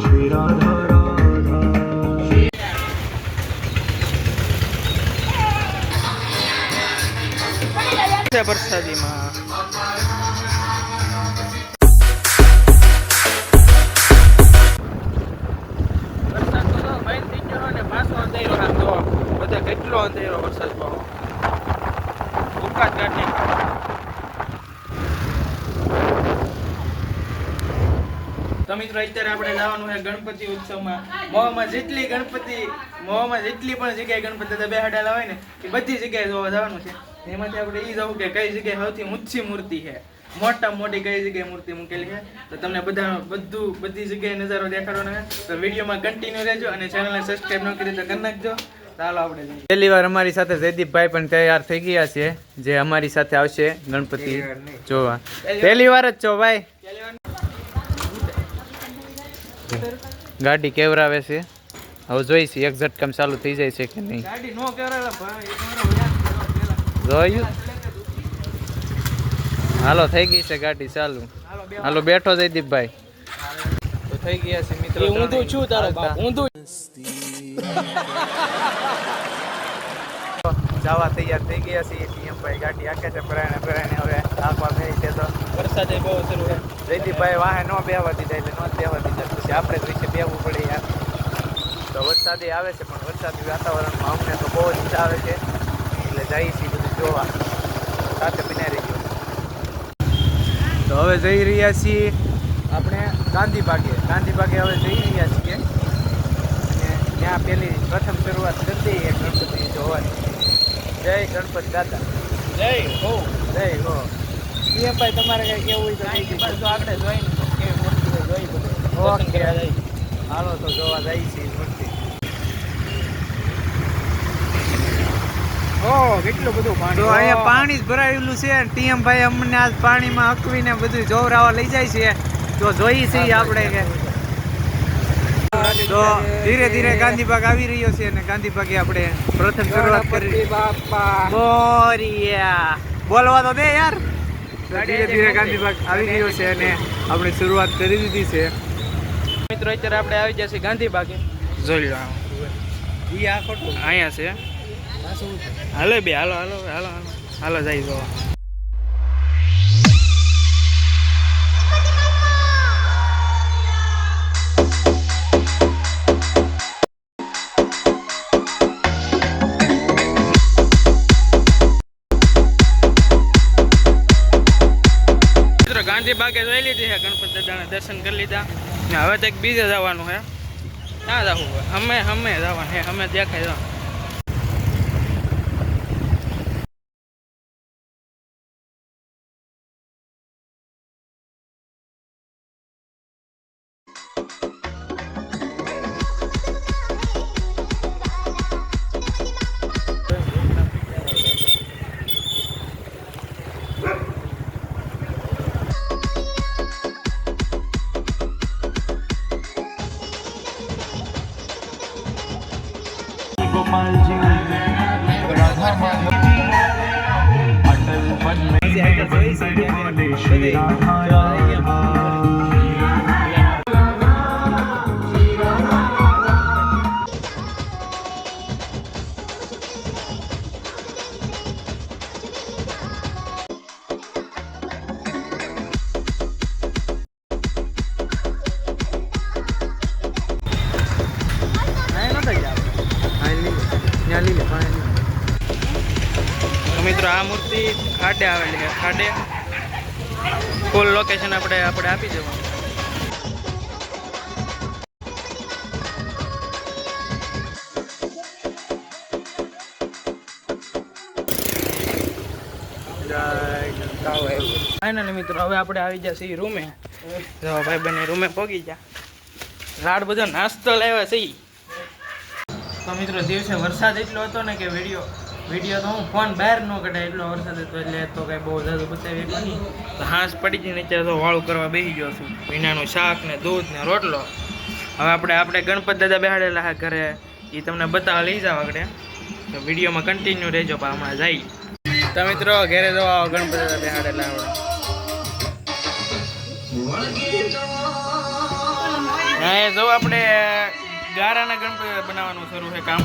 શ્રી રાધા રાધા. વરસાદીમાં. કેટલો અંધેરો વરસાદ પડો ઉપકાશ કાઢી. તો મિત્રો અત્યારે આપણે જવાનું છે ગણપતિ ઉત્સવમાં. મોહમાં જેટલી ગણપતિ મોહમાં જેટલી પણ જગ્યાએ ગણપતિ દાદા બેહાડેલા હોય ને એ બધી જગ્યાએ જોવા જવાનું છે. એમાંથી આપણે એ જવું કે કઈ જગ્યાએ સૌથી ઊંચી મૂર્તિ છે. મોટા મોટી કઈ જગ્યાએ મૂર્તિ મૂકેલી છે. તો તમને બધા બધું બધી જગ્યાએ નજારો દેખાડવાનો છે. તો વિડીયોમાં કન્ટિન્યુ રહેજો અને ચેનલને સબસ્ક્રાઈબ ન કરી તો કરી નાખજો. ચાલો આપણે પહેલી વાર અમારી સાથે જયદીપભાઈ પણ તૈયાર થઈ ગયા છે. જે અમારી સાથે આવશે ગણપતિ જોવા. પહેલી વાર જ છો ભાઈ. ગાડી કેવરાવે છે? હવે જોઈશી એક ઝટકામ ચાલુ થઈ જાય છે કે નહીં? ગાડી નો કરેલા ભાઈ એક મારો વ્યાજ કરવા પેલા. જોયું? હાલો થઈ ગઈ છે ગાડી ચાલુ. હાલો બે હાલો બેઠો જયદીપભાઈ તો થઈ ગયા છે મિત્રો ઊંધું છું તારો બાપ ઊંધું. જવા તૈયાર થઈ ગયા છે ટીએમભાઈ ગાડી આખે છે પરાણે પરાણે હવે આખવા બેસી છે તો. વરસાદે બહુ શરૂ છે જયદીપભાઈ વાહે ન બેહવા જાય એટલે ન બેહવા જાય. પછી આપણે જ વિશે બેહવું પડે યાર. તો વરસાદી આવે છે પણ વરસાદી વાતાવરણમાં અમને તો બહુ જ ઈચ્છા આવે છે. એટલે જઈએ છીએ બધું જોવા. સાથે બિનારી તો હવે જઈ રહ્યા છીએ આપણે ગાંધીબાગે ગાંધીબાગે હવે જઈ રહ્યા છીએ. અને ત્યાં પેલી પ્રથમ શરૂઆત કરતી એ ગણપતિ જોવાની. જય ગણપતિ દાદા. જય હો. જય હો. પીએમભાઈ તમારે કઈ કેવું હોય તો કાંઈ કહી નહીં, દેજો. બસ જો આપણે જોઈને કેવી મૂર્તિ છે જોઈ બધું. ઓકે. હાલો તો જોવા જાય છે મૂર્તિ. ઓહ, કેટલું બધું પાણી. તો અહીંયા પાણી જ ભરાયેલું છે. ટીએમ ભાઈ અમને આજ પાણીમાં હકવીને બધું જોવરાવા લઈ જાય છે. તો જોઈ છીએ આપણે કે. તો ધીરે ધીરે ગાંધીબાગ આવી રહ્યો છે અને ગાંધીબાગે આપણે પ્રથમ શરૂઆત કરી. બાપા. બોલવા તો દે યાર. ધીરે ધીરે ગાંધીબાગ આવી ગયો છે અને આપણે શરૂઆત કરી દીધી છે. મિત્રો અત્યારે આપણે આવી જશે ગાંધીબાગે જોઈ લો અહીંયા છે. હાલો બે હાલો હાલો હાલો હાલો. હાલો જાય જોવા. મિત્રો ભાગે જોઈ લીધી છે. ગણપતિ દાદાના દર્શન કરી લીધા. ને હવે તો એક બીજે જવાનું છે. ક્યાં જવું અમે અમે જવાનું છે. અમે દેખાય જવાનું राधा माधव આ મૂર્તિ ખાડે આવેલી છે. ખાડે ફૂલ લોકેશન આપણે આપણે આપી દેવાનું. ફાઇનલી મિત્રો, હવે આપણે આવી ગયા છીએ રૂમે. જો ભાઈ બને રૂમે પહોંચી ગયા. રાડ બધો નાસ્તો લાવ્યા છે તો મિત્રો, દિવસે વરસાદ એટલો હતો ને કે વીડિયો વીડિયો તો હું ફોન બહાર ન કઢાય, એટલો વરસાદ હતો એટલે તો કઈ બહુ જાદુ બતાવી તો હાંસ પડી ગઈ ને અત્યારે તો વાળું કરવા બેસી ગયો છું. ભીનાનું શાક ને દૂધ ને રોટલો. હવે આપણે આપણે ગણપત દાદા બેહાડેલા હા ઘરે. એ તમને બતાવવા લઈ જાવ આગળ તો વિડીયોમાં કન્ટિન્યુ રહેજો, પણ હમણાં જાય. તો મિત્રો, ઘરે જવા ગણપત દાદા બેહાડેલા આપણે હા જો આપણે ગારાના ગણપતિ બનાવવાનું શરૂ છે કામ.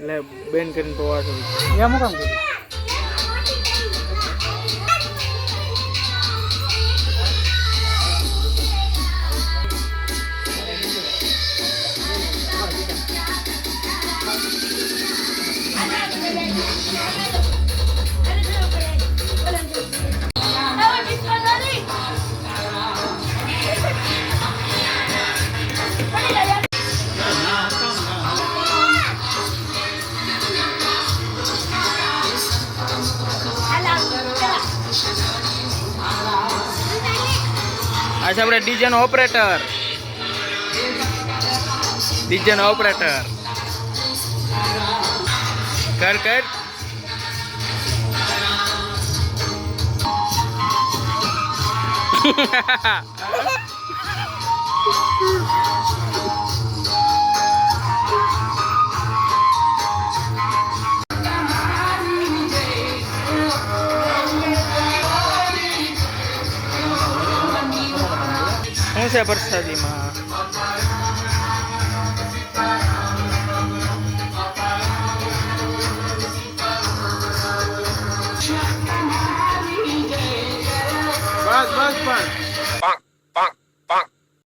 એટલે બેન કરીને પવા છું એમ કામ કર્યું? આ છે આપણે ડીજે નો ઓપરેટર. ડીજે નો ઓપરેટર. કર કર. શું છે પ્રસાદીમાં